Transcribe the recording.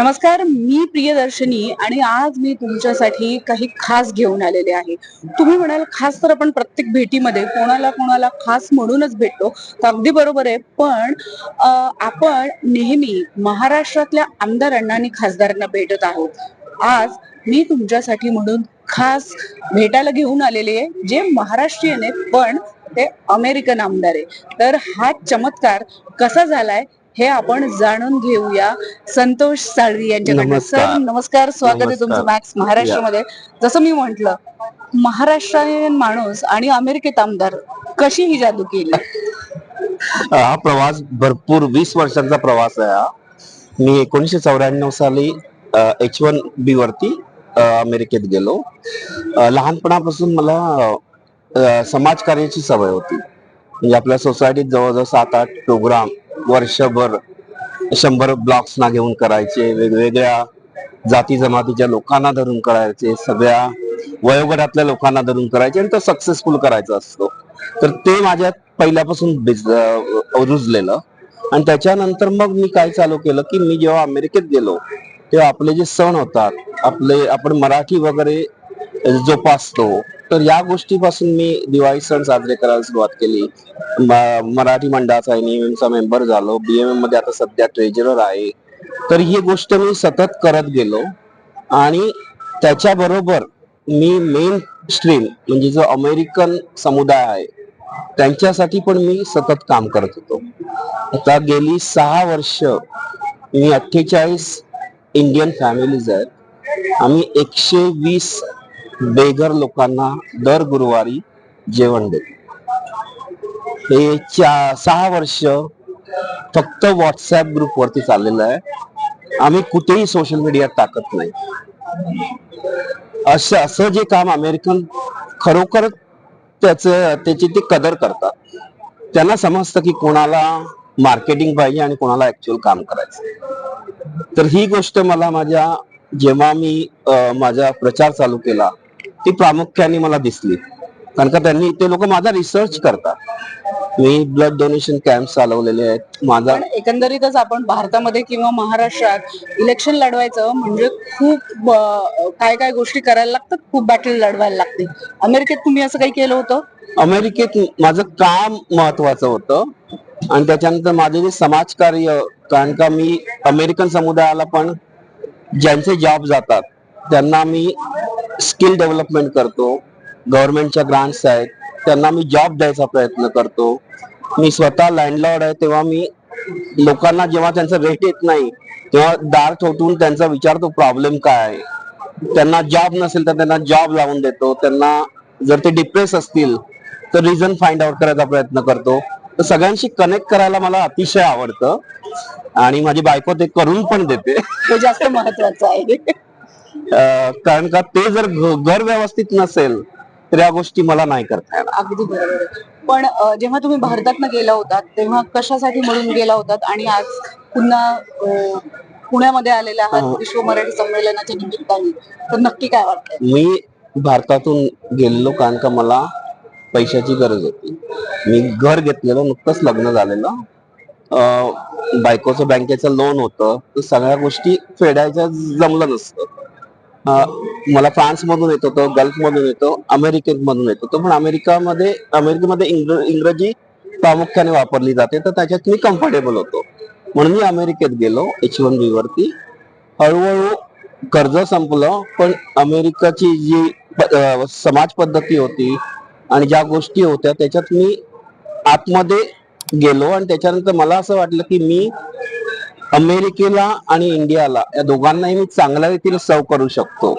नमस्कार मी प्रियदर्शनी आणि आज मी तुमच्यासाठी काही खास घेऊन आलेले आहे. तुम्ही म्हणाल खास तर आपण प्रत्येक भेटीमध्ये कोणाला कोणाला खास म्हणूनच भेटतो तर अगदी बरोबर आहे. पण आपण नेहमी महाराष्ट्रातल्या आमदारांना आणि खासदारांना भेटत आहोत. आज मी तुमच्यासाठी म्हणून खास भेटायला घेऊन आलेले आहे जे महाराष्ट्रीयन आहे पण ते अमेरिकन आमदार आहे तर हा चमत्कार कसा झालाय हे आपण जाणून घेऊया. संतोष साळवी यांच्याकडनं. नमस्कार. सर नमस्कार. स्वागत आहे तुमचं. मॅक्स महाराष्ट्रामध्ये. जसं मी म्हंटल महाराष्ट्रीयन माणूस आणि अमेरिकेत आमदार कशी ही जादू केली? हा प्रवास भरपूर वीस वर्षांचा प्रवास आहे हा. मी एकोणीशे चौऱ्याण्णव साली एच वन बी वरती अमेरिकेत गेलो. लहानपणापासून मला समाजकार्याची सवय होती. म्हणजे आपल्या सोसायटीत जवळजवळ सात आठ प्रोग्राम वर्षभर शंभर ब्लॉक्स ना घेऊन करायचे वेगवेगळ्या जाती जमातीच्या लोकांना धरून करायचे सगळ्या वयोगटातल्या लोकांना धरून करायचे आणि तो सक्सेसफुल करायचा असतो. तर ते माझ्यात पहिल्यापासून रुजलेलं. आणि त्याच्यानंतर मग मी काय चालू केलं की मी जेव्हा अमेरिकेत गेलो तेव्हा आपले जे सण होतात आपले आपण मराठी वगैरे जोपासतो. तर या गोष्टीपासून मी दिवाळी सण साजरे करायला सुरुवात केली. म- मराठी मंडळाचा NMM चा मेंबर झालो बीएमएममध्ये आता सध्या ट्रेजरर आहे. तर ही गोष्ट मी सतत करत गेलो. आणि त्याच्याबरोबर मी मेन स्ट्रीम म्हणजे जो अमेरिकन समुदाय आहे त्यांच्यासाठी पण मी सतत काम करत होतो. आता गेली सहा वर्ष मी अठ्ठेचाळीस इंडियन फॅमिलीज आहेत. आम्ही एकशे वीस बेघर लोकांना दर गुरुवारी जेवण देते. हे चा सहा वर्ष फक्त व्हॉट्सअप ग्रुप वरती चाललेलं आहे. आम्ही कुठेही सोशल मीडियात टाकत नाही. असं असं जे काम अमेरिकन खरोखर त्याच त्याची ते कदर करतात. त्यांना समजतं की कोणाला मार्केटिंग पाहिजे आणि कोणाला ऍक्च्युअल काम करायचं. तर ही गोष्ट मला माझ्या जेव्हा मी माझा प्रचार चालू केला ती प्रामुख्याने मला दिसली. कारण का त्यांनी ते लोक माझा रिसर्च करतात. मी ब्लड डोनेशन कॅम्प चालवलेले आहेत. माझा पण एकंदरीतच आपण भारतामध्ये किंवा महाराष्ट्रात इलेक्शन लढवायचं म्हणजे खूप अं, काय काय गोष्टी करायला लागतात खूप बॅटल लढवायला लागते. अमेरिकेत तुम्ही असं काही केलं होतं? अमेरिकेत माझं काम महत्वाचं होतं. आणि त्याच्यानंतर माझे जे समाजकार्य कारण का मी अमेरिकन समुदायाला पण ज्यांचे जॉब जातात त्यांना मी स्किल डेव्हलपमेंट करतो. गव्हर्नमेंटच्या ग्रांट्स आहेत. त्यांना मी जॉब द्यायचा प्रयत्न करतो. मी स्वतः लँडलॉर्ड आहे. तेव्हा मी लोकांना जेव्हा त्यांचं रेट येत नाही तेव्हा दार ठोठून त्यांचा विचारतो प्रॉब्लेम काय आहे. त्यांना जॉब नसेल तर त्यांना जॉब लावून देतो. त्यांना जर ते डिप्रेस असतील तर रिझन फाइंड आउट करायचा प्रयत्न करतो. तर सगळ्यांशी कनेक्ट करायला मला अतिशय आवडतं. आणि माझी बायको ते करून पण देते. हे जास्त महत्वाचं आहे. कारण का ते जर घर व्यवस्थित नसेल तर या गोष्टी मला नाही करता येणार. अगदी बरोबर. पण जेव्हा तुम्ही भारतातनं गेला होतात तेव्हा कशासाठी म्हणून गेला होतात? आणि आज पुन्हा पुण्यामध्ये आलेला आहात. विश्व मराठी संमेलनाच्या निमित्ताने तर नक्की काय वाटतंय? मी भारतातून गेलेलो कारण का मला पैशाची गरज होती. मी घर घेतलेलं नुकतंच लग्न झालेलं. बायकोचं बँकेचं लोन होतं. तर सगळ्या गोष्टी फेडायच्या जमलं नसतं. मला फ्रान्समधून येतो येत होतो गल्फ मधून येतो अमेरिकेत मधून येत. होतो पण अमेरिकामध्ये अमेरिकेमध्ये इंग्र- इंग्रजी प्रामुख्याने वापरली जाते. तर त्याच्यात मी कम्फर्टेबल होतो. म्हणून मी अमेरिकेत गेलो एच वन बी वरती. हळूहळू कर्ज संपलं पण अमेरिकाची जी समाज पद्धती होती आणि ज्या गोष्टी होत्या त्याच्यात मी आतमध्ये गेलो आणि त्याच्यानंतर मला असं वाटलं की मी अमेरिकेला आणि इंडियाला या दोघांनाही मी चांगल्या रीतीने सर्व करू शकतो.